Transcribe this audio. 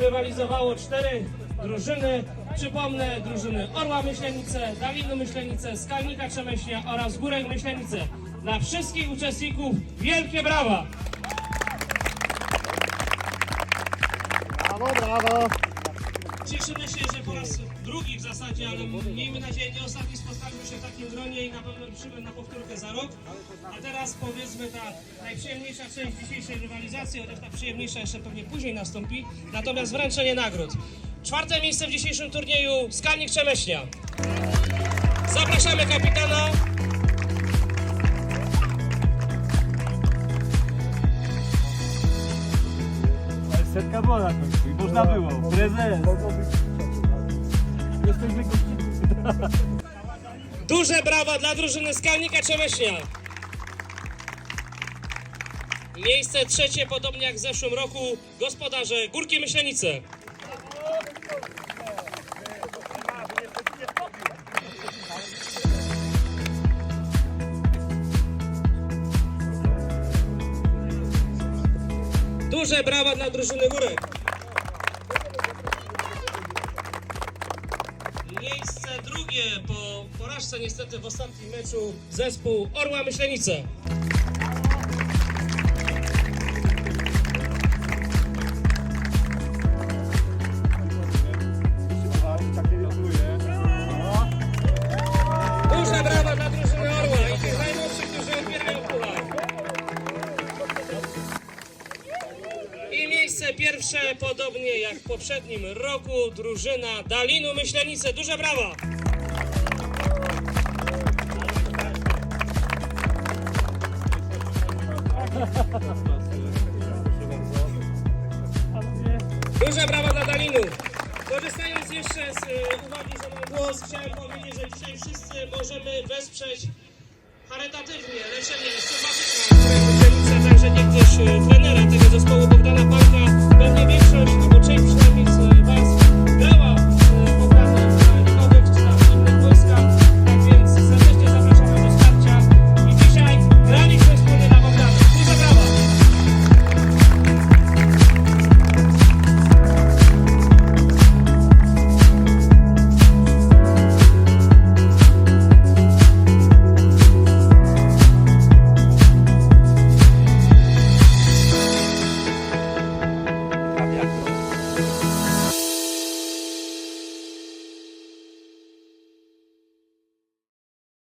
rywalizowało cztery drużyny. Przypomnę, drużyny Orła Myślenice, Dawinu Myślenice, Skalnika Trzemeśnia oraz Górek Myślenice. Dla wszystkich uczestników wielkie brawa! Brawo, brawo. Cieszymy się, że po raz drugi w zasadzie, ale miejmy nadzieję nie ostatni spotkaliśmy się w takim gronie i na pewno liczymy na powtórkę za rok. A teraz powiedzmy ta najprzyjemniejsza część dzisiejszej rywalizacji, chociaż ta przyjemniejsza jeszcze pewnie później nastąpi. Natomiast wręczenie nagród. Czwarte miejsce w dzisiejszym turnieju Skalnik Trzemeśnia. Zapraszamy kapitana. Setka na końcu i można było. Prezes. Jesteśmy. Duże brawa dla drużyny Skalnika Trzemeśnia. Miejsce trzecie, podobnie jak w zeszłym roku, gospodarze Górki Myślenice. Duże brawa dla drużyny Górek. Miejsce drugie po porażce niestety w ostatnim meczu zespół Orła Myślenice. Miejsce pierwsze, podobnie jak w poprzednim roku, drużyna Dalinu Myślenice. Duże brawa! Duże brawa dla Dalinu. Korzystając jeszcze z y, uwagi, że mam głos, chciałem powiedzieć, że dzisiaj wszyscy możemy wesprzeć charytatywnie leczenie stomatyczne, które także niegdyś y,